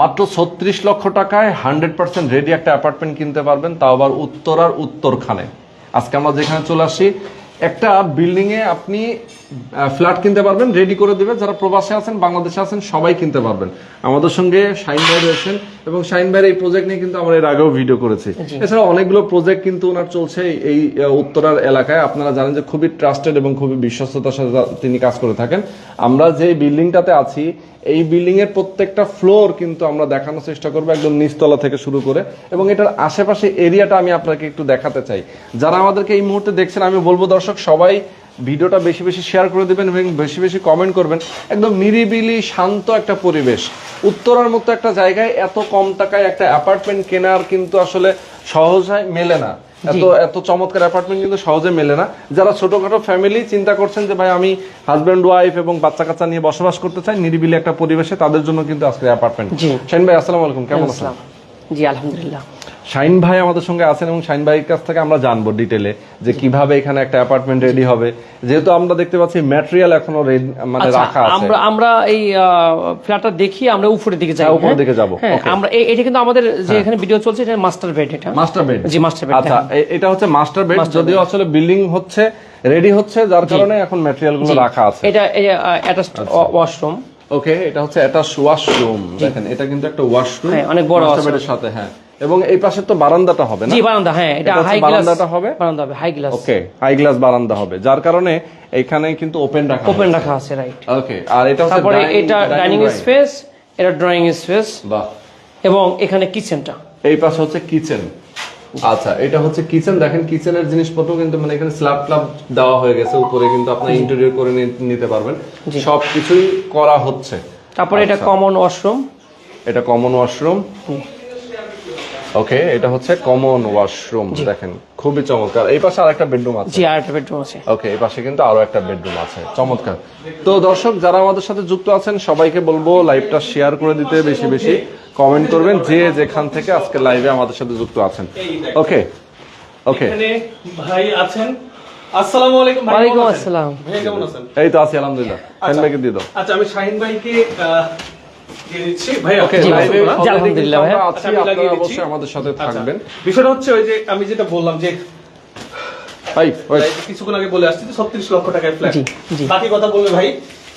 মাত্র ছত্রিশ লক্ষ টাকায় হান্ড্রেড পার্সেন্ট রেডি একটা অ্যাপার্টমেন্ট কিনতে পারবেন, তাও আবার উত্তর আর উত্তরখানে। আজকে আমরা যেখানে চলে আসি, একটা বিল্ডিংয়ে আপনি ফ্ল্যাট কিনতে পারবেন রেডি করে দিবে যারা প্রবাসে আছেন বাংলাদেশে আছেন সবাই কিনতে পারবেন। আমাদের সঙ্গে শাইন ভাই রয়েছেন এবং শাইন ভাইয়ের এই প্রজেক্ট নিয়ে কিন্তু আমরা এর আগেও ভিডিও করেছি। এছাড়া অনেকগুলো প্রজেক্ট কিন্তু ওনার চলছে এই উত্তরার এলাকায়। আপনারা জানেন যে খুবই ট্রাস্টেড এবং খুবই বিশ্বস্ততার সাথে তিনি কাজ করে থাকেন। আমরা যে বিল্ডিংটাতে আছি এই বিল্ডিং এর প্রত্যেকটা ফ্লোর কিন্তু আমরা দেখানোর চেষ্টা করব একদম নিচতলা থেকে শুরু করে। এবং এটার আশেপাশে এরিয়াটা আমি আপনাকে একটু দেখাতে চাই। যারা আমাদেরকে এই মুহূর্তে দেখছেন আমি বলব দর্শক সবাই ভিডিওটা বেশি বেশি শেয়ার করে দেবেন এবং বেশি বেশি কমেন্ট করবেন। একদম নিরিবিলি শান্ত একটা পরিবেশ। উত্তরার মতো একটা জায়গায় এত কম টাকায় একটা অ্যাপার্টমেন্ট কেনার কিন্তু আসলে সহজ হয় মেলে না। এত এত চমৎকার অ্যাপার্টমেন্ট কিন্তু সহজে মেলে না। যারা ছোটখাটো ফ্যামিলি চিন্তা করছেন যে ভাই আমি হাজব্যান্ড ওয়াইফ এবং বাচ্চা কাচ্চা নিয়ে বসবাস করতে চাই নিরিবিলি একটা পরিবেশে তাদের জন্য কিন্তু আজকে অ্যাপার্টমেন্ট জি। শাইন ভাই আসসালামু আলাইকুম। কেমন আছেন? জি আলহামদুলিল্লাহ। শাইন ভাই আমাদের সঙ্গে আছেন এবং শাইন ভাইয়ের কাছ থেকে আমরা জানব ডিটেলে যে কীভাবে এখানে একটা অ্যাপার্টমেন্ট রেডি হবে। যেহেতু আমরা দেখতে পাচ্ছি ম্যাটেরিয়াল এখনও মানে আচ্ছা রাখা আছে। আমরা আমরা এই ফ্ল্যাটটা দেখি আমরা উপরের দিকে যাই। হ্যাঁ, উপরের হ্যাঁ? দিকে যাব। হ্যাঁ আমরা এটা কিন্তু আমাদের যে এখানে ভিডিও চলছে এটা মাস্টার বেড এটা। মাস্টার বেড জি, master bed, আচ্ছা এটা হচ্ছে মাস্টার বেড যদিও আসলে বিল্ডিং হচ্ছে রেডি হচ্ছে যার কারণে এখন ম্যাটেরিয়ালগুলো রাখা আছে। এটা অ্যাটাচড। ওয়াশরুম ওকে এটা হচ্ছে একটা ওয়াশরুম দেখেন এটা কিন্তু একটা ওয়াশরুম হ্যাঁ, অনেক বড় মাস্টার washroom। সাথে হ্যাঁ। এবং এই পাশে তো বারান্দাটা হবে না? জি বারান্দা হ্যাঁ এটা হাই গ্লাস বারান্দাটা হবে? বারান্দা হবে high glass okay high glass বারান্দা হবে যার কারণে এখানে কিন্তু ওপেন রাখা ওপেন রাখা আছে রাইট ওকে আর এটা হচ্ছে তারপরে এটা ডাইনিং স্পেস এটা ড্রয়িং স্পেস বাহ। এবং এখানে কিচেনটা এই পাশে হচ্ছে কিচেন আচ্ছা এটা হচ্ছে কিচেন দেখেন কিচেনের জিনিসপত্র কিন্তু মানে এখানে স্ল্যাব ক্লাব দেওয়া হয়ে গেছে উপরে কিন্তু আপনি ইন্টেরিয়র করে নিতে পারবেন। সবকিছুই করা হচ্ছে। তারপরে এটা আচ্ছা। কমন ওয়াশরুম এটা কমন ওয়াশরুম ওকে এটা হচ্ছে কমন ওয়াশরুম দেখেন খুবই চমৎকার। এই পাশে আরেকটা বেডরুম আছে। জি আর একটা বেডরুম আছে। ওকে এই পাশে কিন্তু আরও একটা বেডরুম আছে। চমৎকার। তো দর্শক যারা আমাদের সাথে যুক্ত আছেন সবাইকে বলব লাইভটা শেয়ার করে দিতে বেশি বেশি। কমেন্ট করবেন যে যেখান থেকে আজকে লাইভে আমাদের সাথে যুক্ত আছেন। ওকে ওকে এখানে ভাই আছেন। আসসালামু আলাইকুম ভাই ওয়ালাইকুম আসসালাম। ভাই কেমন আছেন? এই তো আছি আলহামদুলিল্লাহ। শাহিন ভাইকে দিয়ে দাও। আচ্ছা আমি শাহিন ভাইকে আচ্ছা, আমি লাগিয়ে আপনারা দিচ্ছি। অবশ্যই আমাদের সাথে থাকবেন। বিষয়টা হচ্ছে ওই যে আমি যেটা বললাম যে ভাই ভাই, কিছুক্ষণ আগে বলে আসছি ছত্রিশ লক্ষ টাকায় ফ্ল্যাট জি, জি। বাকি কথা বলবে ভাই?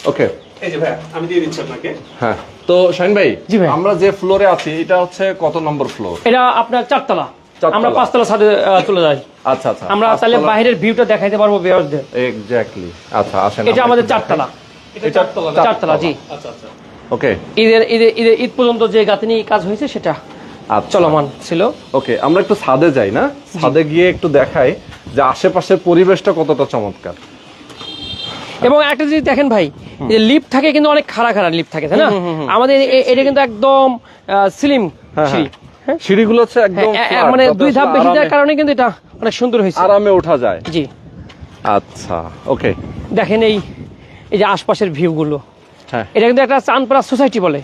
ওকে। এই যে ভাই আমি দিয়ে দিচ্ছি আপনাকে। হ্যাঁ। তো শাহিন ভাই আমরা যে ফ্লোরে আছি এটা হচ্ছে কত নম্বর ফ্লোর এটা আপনার চারতলা। আমরা পাঁচতলা ছাদে আহ, চলে যাই। আচ্ছা আচ্ছা। আমরা তাহলে বাইরের ভিউটা দেখাইতে পারব এক্স্যাক্টলি আচ্ছা আসেন এটা আমাদের চারতলা। এটা চারতলা চারতলা জি। আচ্ছা আচ্ছা। ওকে ঈদের ঈদের ঈদের ঈদ পর্যন্ত যে গাঁথনি কাজ হয়েছে সেটা আচ্ছা। চলমান ছিল। ওকে আমরা একটু ছাদে যাই না? ছাদে গিয়ে একটু দেখাই যে আশেপাশের পরিবেশটা কতটা চমৎকার। এবং একটা যদি দেখেন ভাই যে লিফট থাকে কিন্তু অনেক খাড়া খাড়া লিফট থাকে তাই না? আমাদের এটা কিন্তু একদম স্লিম হ্যাঁ, হ্যাঁ। সিঁড়িগুলো হচ্ছে একদম হ্যাঁ, মানে দুই ধাপ বেশি দেওয়ার কারণে কিন্তু এটা অনেক সুন্দর হয়েছে। আরামে ওঠা যায়। জি। আচ্ছা ওকে দেখেন এই এই যে আশপাশের ভিউগুলো হ্যাঁ এটা কিন্তু একটা চাঁদপাড়া সোসাইটি বলে।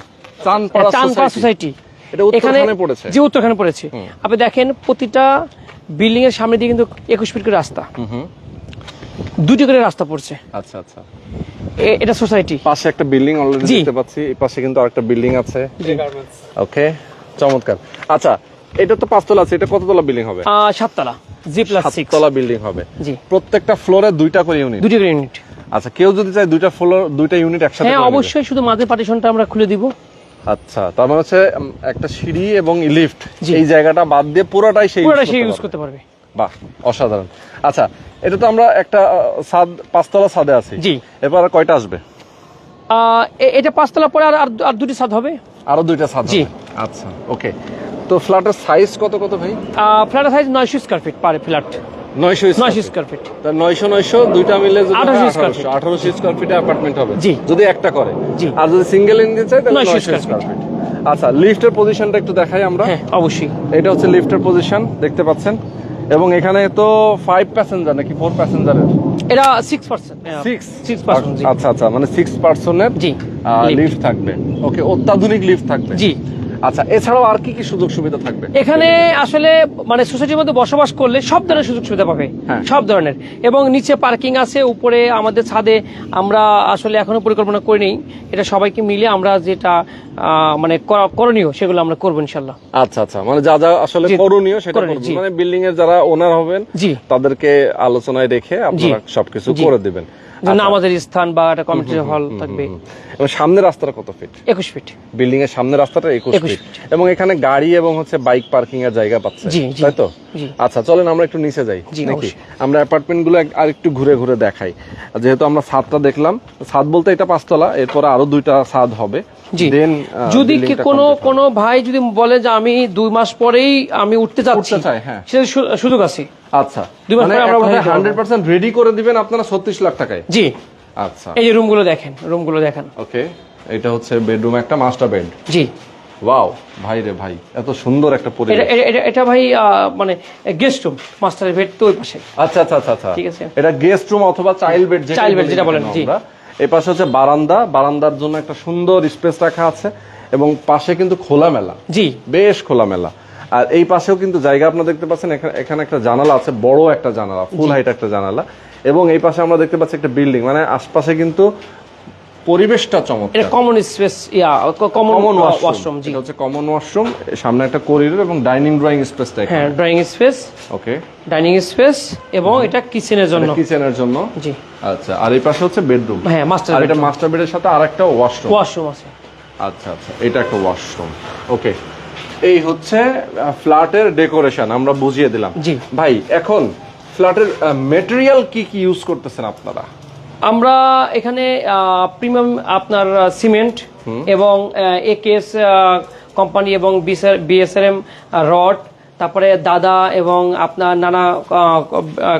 চানপাড়া সোসাইটি। পড়েছে। যে উত্তরখানে পড়েছে। আপনি দেখেন প্রতিটা বিল্ডিং এর সামনে দিয়ে কিন্তু একুশ ফিট করে রাস্তা। দুটি করে রাস্তা পড়ছে। আচ্ছা আচ্ছা। এটা সোসাইটি। পাশে একটা বিল্ডিং অলরেডি দেখতে পাচ্ছি। এই পাশে কিন্তু আরেকটা বিল্ডিং আছে। ওকে চমৎকার। আচ্ছা এটা তো পাঁচতলা আছে। এটা কততলা বিল্ডিং হবে? সাততলা। জি প্লাস সিক্স সাততলা বিল্ডিং হবে। জি। প্রত্যেকটা ফ্লোরে দুইটা করে ইউনিট দুটি করে ইউনিট আচ্ছা কেউ যদি চায় দুইটা ফ্লোর দুইটা ইউনিট একসাথে হ্যাঁ অবশ্যই শুধু মাঝে পার্টিশনটা আমরা খুলে দিব। আচ্ছা তার মানে হচ্ছে একটা সিঁড়ি এবং লিফট। এই জায়গাটা বাদ দিয়ে পুরোটাই সেই পুরোটা use সে করতে ইউজ করতে পারবে। বাহ অসাধারণ। আচ্ছা এটা তো আমরা একটা ছাদ পাঁচতলা ছাদে আছি। জি। এরপর আর কয়টা আসবে? এটা পাঁচতলা পরে আর আর- আর দুটি ছাদ হবে। আরও দুইটা ছাদ জি। আচ্ছা ওকে তো ফ্ল্যাটের সাইজ কত কত ভাই? ফ্ল্যাটের সাইজ নয়শো স্কোয়ার ফিট পারে ফ্ল্যাট স্কোয়ার ফিট দুইটা মিলে যদি আঠারোশো square আঠারোশো আঠারোশো ফিটে অ্যাপার্টমেন্ট হবে। জি। যদি একটা করে। আর যদি সিঙ্গেল ইঞ্জিন চাই তাহলে 900 নয়শো ফিট আচ্ছা লিফটের পজিশনটা একটু দেখাই আমরা। হ্যাঁ অবশ্যই। এটা হচ্ছে লিফটের পজিশন দেখতে পাচ্ছেন। এবং এখানে তো ফাইভ প্যাসেঞ্জার নাকি ফোর প্যাসেঞ্জারের এটা সিক্স পার্সেন্ট আচ্ছা আচ্ছা মানে সিক্স পার্সনের জি। লিফট থাকবে। ওকে অত্যাধুনিক লিফট থাকবে। জি। আচ্ছা এছাড়াও আর কি কি সুযোগ সুবিধা থাকবে? এখানে আসলে মানে সোসাইটির মধ্যে বসবাস করলে সব ধরনের সুযোগ সুবিধা পাবে। হ্যাঁ। সব ধরনের। এবং নিচে পার্কিং আছে উপরে আমাদের ছাদে আমরা আসলে এখনও পরিকল্পনা করি নেই এটা সবাইকে মিলে আমরা যেটা মানে করণীয় সেগুলো আমরা করব ইনশাল্লাহ। আচ্ছা আচ্ছা মানে যা যা আসলে করণীয় সেটা। জি। মানে বিল্ডিং এর যারা ওনার হবেন জি। তাদেরকে আলোচনায় রেখে আপনারা সবকিছু করে দিবেন। যেন আমাদের স্থান বা একটা কমিটি হল থাকবে। এবং সামনের রাস্তাটা কত ফিট একুশ ফিট বিল্ডিং এর সামনের রাস্তাটা একুশ 21 ফিট এবং এখানে গাড়ি এবং হচ্ছে বাইক পার্কিং এর জায়গা পাচ্ছে। তাই তো। আচ্ছা চলেন আমরা একটু নিচে যাই নাকি? আমরা অ্যাপার্টমেন্টগুলো আর একটু ঘুরে ঘুরে দেখাই। যেহেতু আমরা ছাদটা দেখলাম ছাদ বলতে এটা পাঁচতলা এরপরে আরও দুইটা ছাদ হবে। দেন যদি কোনো কোনো ভাই যদি বলে যে আমি দুই মাস পরেই আমি উঠতে চাচ্ছি হ্যাঁ। সেটা সুযোগ আছে। আচ্ছা। দুই মাস মানে পরে আমরা বানিয়ে দিতে হান্ড্রেড পার্সেন্ট রেডি করে দিবেন আপনারা ছত্রিশ লাখ টাকায়? জি। আচ্ছা। এই যে রুমগুলো দেখেন রুমগুলো দেখেন। ওকে এটা হচ্ছে বেডরুম একটা মাস্টার বেড জি। ওয়াও ভাই রে ভাই এত সুন্দর একটা পরিবেশ। এটা- ভাই মানে গেস্ট রুম মাস্টারের বেড তো ওই পাশে। আচ্ছা আচ্ছা আচ্ছা আচ্ছা। ঠিক আছে। এটা গেস্ট রুম অথবা চাইল্ড বেড Child bed যেটা বলেন, জি। এই পাশে হচ্ছে বারান্দা বারান্দার জন্য একটা সুন্দর স্পেস রাখা আছে এবং পাশে কিন্তু খোলামেলা। জি। বেশ খোলামেলা। আর এই পাশেও কিন্তু জায়গা আপনারা দেখতে পাচ্ছেন এখানে এখানে একটা জানালা আছে বড় একটা জানালা ফুল হাইট একটা জানালা। এবং এই পাশে আমরা দেখতে পাচ্ছি একটা বিল্ডিং মানে আশপাশে কিন্তু পরিবেশটা এটা চমৎকার common space yeah common common washroom washroom জি। হচ্ছে কমন ওয়াশরুম সামনে একটা করিডোর এবং ডাইনিং ড্রয়িং স্পেসটা হ্যাঁ drawing space okay dining space এবং এটা কিচেনের জন্য। কিচেনের জন্য। জি। আচ্ছা আর এই পাশে হচ্ছে বেডরুম হ্যাঁ মাস্টার আর এটা মাস্টার বেডের সাথে আরেকটা ওয়াশরুম ওয়াশরুম আছে। আচ্ছা আচ্ছা এটা একটা ওয়াশরুম ওকে এই হচ্ছে ফ্ল্যাটের ডেকোরেশন আমরা বুঝিয়ে দিলাম। জি। ভাই এখন ফ্ল্যাটের মেটেরিয়াল কি কি ইউজ করতেছেন আপনারা? আমরা এখানে প্রিমিয়াম আপনার সিমেন্ট এবং একেএস কোম্পানি এবং বিএসআরএম রড তারপরে দাদা এবং আপনার নানা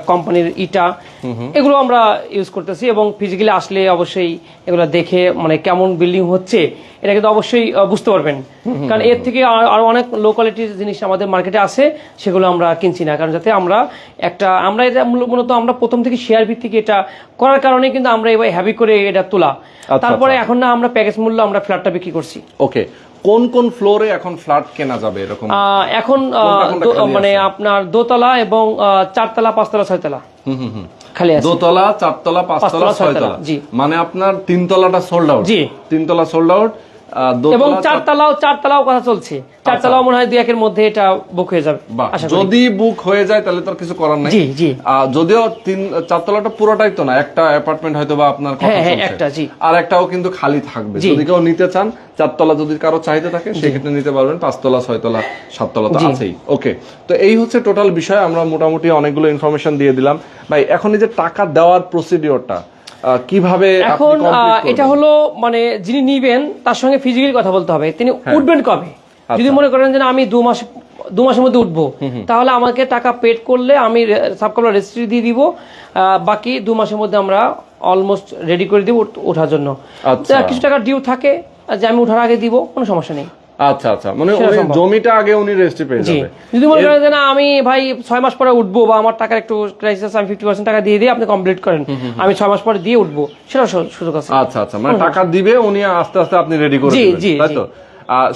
কোম্পানির ইটা এগুলো আমরা ইউজ করতেছি এবং ফিজিক্যালি আসলে অবশ্যই এগুলো দেখে মানে কেমন বিল্ডিং হচ্ছে এটা কিন্তু অবশ্যই বুঝতে পারবেন। কারণ এর থেকে আরও অনেক লো কোয়ালিটির জিনিস আমাদের মার্কেটে আছে সেগুলো আমরা কিনছি না। কারণ যাতে আমরা একটা আমরা এটা মূলত আমরা প্রথম থেকে শেয়ার ভিত্তিক এটা করার কারণে কিন্তু আমরা এবার হ্যাভি করে এটা তোলা। তারপরে এখন না আমরা প্যাকেজ মূল্য আমরা ফ্ল্যাটটা বিক্রি করছি। ওকে কোন কোন ফ্লোরে এখন ফ্ল্যাট কেনা যাবে এরকম? এখন মানে আপনার দোতলা এবং চারতলা পাঁচতলা ছয়তলা। হুম হুম হুম। খালি আছে। দোতলা চারতলা পাঁচতলা ছয়তলা। মানে আপনার তিনতলাটা সোল্ড আউট জি। তিনতলা সোল্ড আউট এবং চারতলাও চারতলাও কথা চলছে। চারতলাও মনে হয় দুই একের মধ্যে এটা বুক হয়ে যাবে যদি বুক হয়ে যায় তাহলে তো আর কিছু করার নাই। জি, জি। যদিও তিন চারতলাটা পুরোটাই তো না একটা অ্যাপার্টমেন্ট হয়তো বা আপনার কথা হ্যাঁ, হ্যাঁ, একটা, জি। আর একটাও কিন্তু খালি থাকবে। যদি কেউ নিতে চান চারতলা যদি কারও চাহিদা থাকে সেক্ষেত্রে নিতে পারবেন পাঁচতলা ছয়তলা সাততলা তো আছেই। ওকে তো এই হচ্ছে টোটাল বিষয় আমরা মোটামুটি অনেকগুলো ইনফরমেশন দিয়ে দিলাম। ভাই এখন এই যে টাকা দেওয়ার প্রসিডিওরটা কীভাবে এখন? এটা হলো মানে যিনি নিবেন তার সঙ্গে ফিজিক্যালি কথা বলতে হবে তিনি হ্যাঁ। উঠবেন কবে আচ্ছা। যদি মনে করেন যে আমি দু মাস দু মাসের মধ্যে উঠবো তাহলে আমাকে টাকা পেড করলে আমি সাবকালার রেজিস্ট্রি দিয়ে দিব বাকি দু মাসের মধ্যে আমরা অলমোস্ট রেডি করে দিব ওঠার জন্য আচ্ছা। কিছু টাকা ডিউ থাকে যে আমি ওঠার আগে দিব কোনো সমস্যা নেই আচ্ছা আচ্ছা। মানে জমিটা আগে উনি রেজিস্ট্রি পেয়ে যাবে। যদি মনে করেন যে না আমি ভাই ছয় মাস পরে উঠবো বা আমার টাকার একটু ক্রাইসিস আমি ফিফটি পার্সেন্ট টাকা দিয়ে দিয়ে আপনি কমপ্লিট করেন আমি ছয় মাস পরে দিয়ে উঠবো। সেটা সুযোগ আছে। আচ্ছা আচ্ছা। মানে টাকা দিবে উনি আস্তে আস্তে আপনি রেডি করে জি, তাই তো?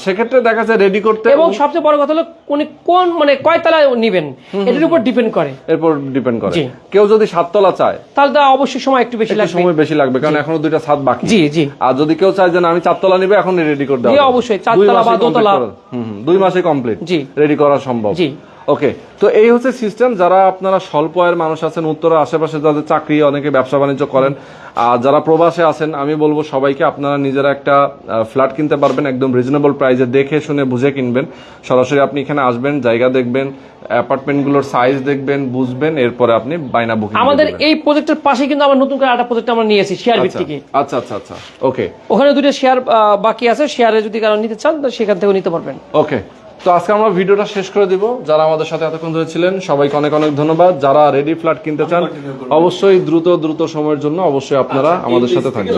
সেক্ষেত্রে দেখা যায় রেডি করতে এবং সবচেয়ে বড় কথা হলো উনি কোন মানে কয় তলায় নেবেন? এটার উপর ডিপেন্ড করে। এরপর ডিপেন্ড করে। কেউ যদি সাততলা চায় তাহলে তো অবশ্যই সময় একটু বেশি লাগবে। সময় বেশি লাগবে কারণ এখনও দুইটা ছাদ বাকি। জি জি। আর যদি কেউ চায় যে আমি চারতলা নিবে এখন রেডি করে দাও অবশ্যই, দুই চারতলা মাসে বা দোতলা। দুই মাসে কমপ্লিট জি। রেডি করা সম্ভব। জি। ওকে তো এই হচ্ছে সিস্টেম যারা আপনারা স্বল্প আয়ের মানুষ আছেন উত্তরের আশেপাশে যাদের চাকরি অনেকে ব্যবসা বাণিজ্য করেন আর যারা প্রবাসে আছেন আমি বলব সবাইকে আপনারা নিজেরা একটা ফ্ল্যাট কিনতে পারবেন একদম রিজনেবল প্রাইসে দেখে শুনে বুঝে কিনবেন। সরাসরি আপনি এখানে আসবেন জায়গা দেখবেন অ্যাপার্টমেন্টগুলোর সাইজ দেখবেন বুঝবেন এরপরে আপনি বাইনা বুকিং আমাদের এই প্রজেক্টের পাশে কিন্তু আমরা নতুন করে একটা প্রজেক্ট আমরা নিয়েছি শেয়ার ভিত্তিকে। আচ্ছা আচ্ছা আচ্ছা ওকে ওখানে দুটো শেয়ার বাকি আছে শেয়ারে যদি কারও নিতে চান তো সেখান থেকে নিতে পারবেন। ওকে তো আজকে আমরা ভিডিওটা শেষ করে দিব। যারা আমাদের সাথে এতক্ষণ ধরে ছিলেন সবাইকে অনেক অনেক ধন্যবাদ। যারা রেডি ফ্ল্যাট কিনতে চান অবশ্যই দ্রুত দ্রুত সময়ের জন্য অবশ্যই আপনারা আমাদের সাথে থাকবেন।